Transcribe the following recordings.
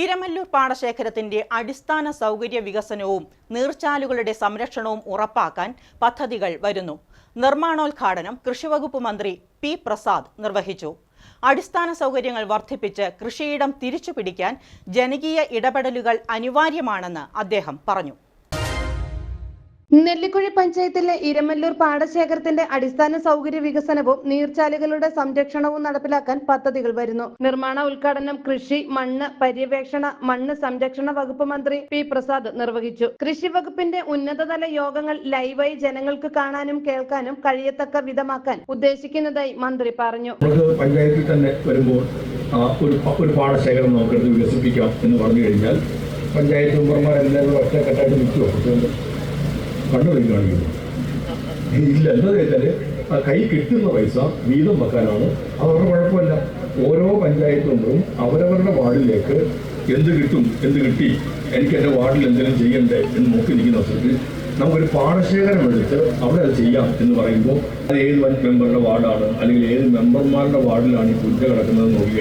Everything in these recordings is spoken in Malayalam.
ഇരമല്ലൂർ പാടശേഖരത്തിന്റെ അടിസ്ഥാന സൗകര്യ വികസനവും നീർച്ചാലുകളുടെ സംരക്ഷണവും ഉറപ്പാക്കാൻ പദ്ധതികൾ വരുന്നു. നിർമ്മാണോദ്ഘാടനം കൃഷിവകുപ്പ് മന്ത്രി പി പ്രസാദ് നിർവഹിച്ചു. അടിസ്ഥാന സൗകര്യങ്ങൾ വർദ്ധിപ്പിച്ച് കൃഷിയിടം തിരിച്ചുപിടിക്കാൻ ജനകീയ ഇടപെടലുകൾ അനിവാര്യമാണെന്ന് അദ്ദേഹം പറഞ്ഞു. നെല്ലിക്കുഴി പഞ്ചായത്തിലെ ഇരമല്ലൂർ പാടശേഖരത്തിന്റെ അടിസ്ഥാന സൗകര്യ വികസനവും നീർച്ചാലുകളുടെ സംരക്ഷണവും നടപ്പിലാക്കാൻ പദ്ധതികൾ വരുന്നു. നിർമ്മാണ ഉദ്ഘാടനം കൃഷി മണ്ണ് പര്യവേക്ഷണ മണ്ണ് സംരക്ഷണ വകുപ്പ് മന്ത്രി പി പ്രസാദ് നിർവഹിച്ചു. കൃഷി വകുപ്പിന്റെ ഉന്നതതല യോഗങ്ങൾ ലൈവായി ജനങ്ങൾക്ക് കാണാനും കേൾക്കാനും കഴിയത്തക്ക വിധമാക്കാൻ ഉദ്ദേശിക്കുന്നതായി മന്ത്രി പറഞ്ഞു. പഞ്ചായത്തിൽ തന്നെ വരുമ്പോൾ ഒരു പാടശേഖരം വികസിപ്പിക്കാം എന്ന് പറഞ്ഞു കഴിഞ്ഞാൽ പഞ്ചായത്ത് എല്ലാവരും കണ്ണു വഴി കാണിക്കുന്നു ഇല്ല എന്താ വെച്ചാൽ ആ കൈ കിട്ടുന്ന പൈസ വീതം വെക്കാനാണ് അവരുടെ കുഴപ്പമില്ല ഓരോ പഞ്ചായത്ത് മെമ്പറും അവരവരുടെ വാർഡിലേക്ക് എന്ത് കിട്ടും എന്ത് കിട്ടി എനിക്ക് എന്റെ വാർഡിൽ എന്തെങ്കിലും ചെയ്യണ്ടേ എന്ന് നോക്കി നിൽക്കുന്ന അവസരത്തിൽ നമുക്കൊരു പാടശേഖരം എടുത്ത് അവിടെ അത് ചെയ്യാം എന്ന് പറയുമ്പോൾ അത് ഏത് മെമ്പറുടെ വാർഡാണ് അല്ലെങ്കിൽ ഏത് മെമ്പർമാരുടെ വാർഡിലാണ് ഈ കുറ്റ കിടക്കുന്നത് നോക്കി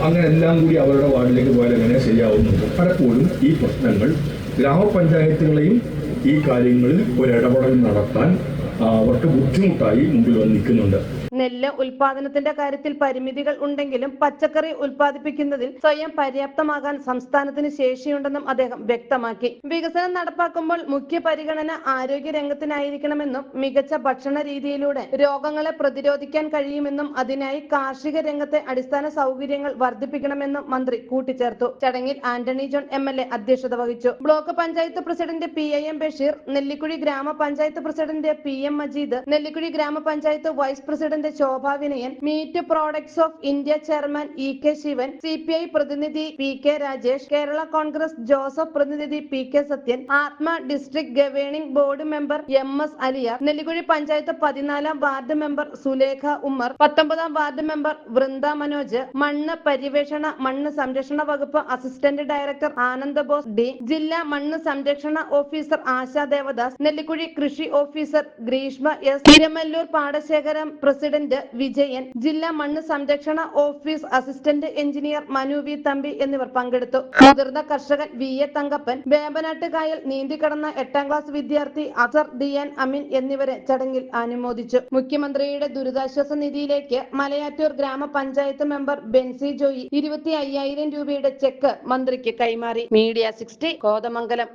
അങ്ങനെ എല്ലാം കൂടി അവരുടെ വാർഡിലേക്ക് പോയാൽ എങ്ങനെ ശരിയാവുന്നുണ്ട് പലപ്പോഴും ഈ പ്രശ്നങ്ങൾ ഗ്രാമപഞ്ചായത്തുകളെയും ഈ കാര്യങ്ങളിൽ ഒരു ഇടപെടൽ നടത്താൻ അവർക്ക് ബുദ്ധിമുട്ടായി മുമ്പിൽ വന്ന് നിൽക്കുന്നുണ്ട്. നെല്ല് ഉൽപാദനത്തിന്റെ കാര്യത്തിൽ പരിമിതികൾ ഉണ്ടെങ്കിലും പച്ചക്കറി ഉൽപാദിപ്പിക്കുന്നതിൽ സ്വയം പര്യാപ്തമാകാൻ സംസ്ഥാനത്തിന് ശേഷിയുണ്ടെന്നും അദ്ദേഹം വ്യക്തമാക്കി. വികസനം നടപ്പാക്കുമ്പോൾ മുഖ്യ പരിഗണന ആരോഗ്യ രംഗത്തിനായിരിക്കണമെന്നും മികച്ച ഭക്ഷണ രീതിയിലൂടെ രോഗങ്ങളെ പ്രതിരോധിക്കാൻ കഴിയുമെന്നും അതിനായി കാർഷിക രംഗത്തെ അടിസ്ഥാന സൗകര്യങ്ങൾ വർദ്ധിപ്പിക്കണമെന്നും മന്ത്രി കൂട്ടിച്ചേർത്തു. ചടങ്ങിൽ Antony John M L A അധ്യക്ഷത വഹിച്ചു. Block panchayat president P I M Basheer Nellikuzhi ഗ്രാമപഞ്ചായത്ത് president P M Majeed Nellikuzhi ഗ്രാമപഞ്ചായത്ത് vice president Shobha Vinayan meat products of India chairman E K Sivan C P I പ്രതിനിധി P K Rajesh Kerala Congress Joseph പ്രതിനിധി P K Sathyan ATMA district governing board member M S Aliya Nellikuzhi panchayat പതിനാലാം വാർഡ് മെമ്പർ സുലേഖ ഉമ്മർ പത്തൊമ്പതാം വാർഡ് മെമ്പർ വൃന്ദ മനോജ് മണ്ണ് പര്യവേഷണ മണ്ണ് സംരക്ഷണ വകുപ്പ് assistant director Ananda Bose D ജില്ലാ മണ്ണ് സംരക്ഷണ ഓഫീസർ ആശാ ദേവദാസ് നെല്ലിക്കുഴി കൃഷി ഓഫീസർ ഗ്രീഷ്മ എസ് തിരുമല്ലൂർ പാടശേഖരം പ്രസിഡന്റ് വിജയൻ ജില്ലാ മണ്ണ് സംരക്ഷണ office assistant engineer Manu V Thampi എന്നിവർ പങ്കെടുത്തു. മുതിർന്ന കർഷകൻ വി എ തങ്കപ്പൻ വേമ്പനാട്ട് കായൽ നീന്തിക്കടന്ന എട്ടാം ക്ലാസ് വിദ്യാർത്ഥി അസർ ദിയാൻ അമിൻ എന്നിവരെ ചടങ്ങിൽ അനുമോദിച്ചു. മുഖ്യമന്ത്രിയുടെ ദുരിതാശ്വാസ നിധിയിലേക്ക് മലയാറ്റൂർ ഗ്രാമപഞ്ചായത്ത് മെമ്പർ ബെൻസി ജോയി ഇരുപത്തി അയ്യായിരം രൂപയുടെ ചെക്ക് മന്ത്രിക്ക് കൈമാറി. Media sixty Kothamangalam.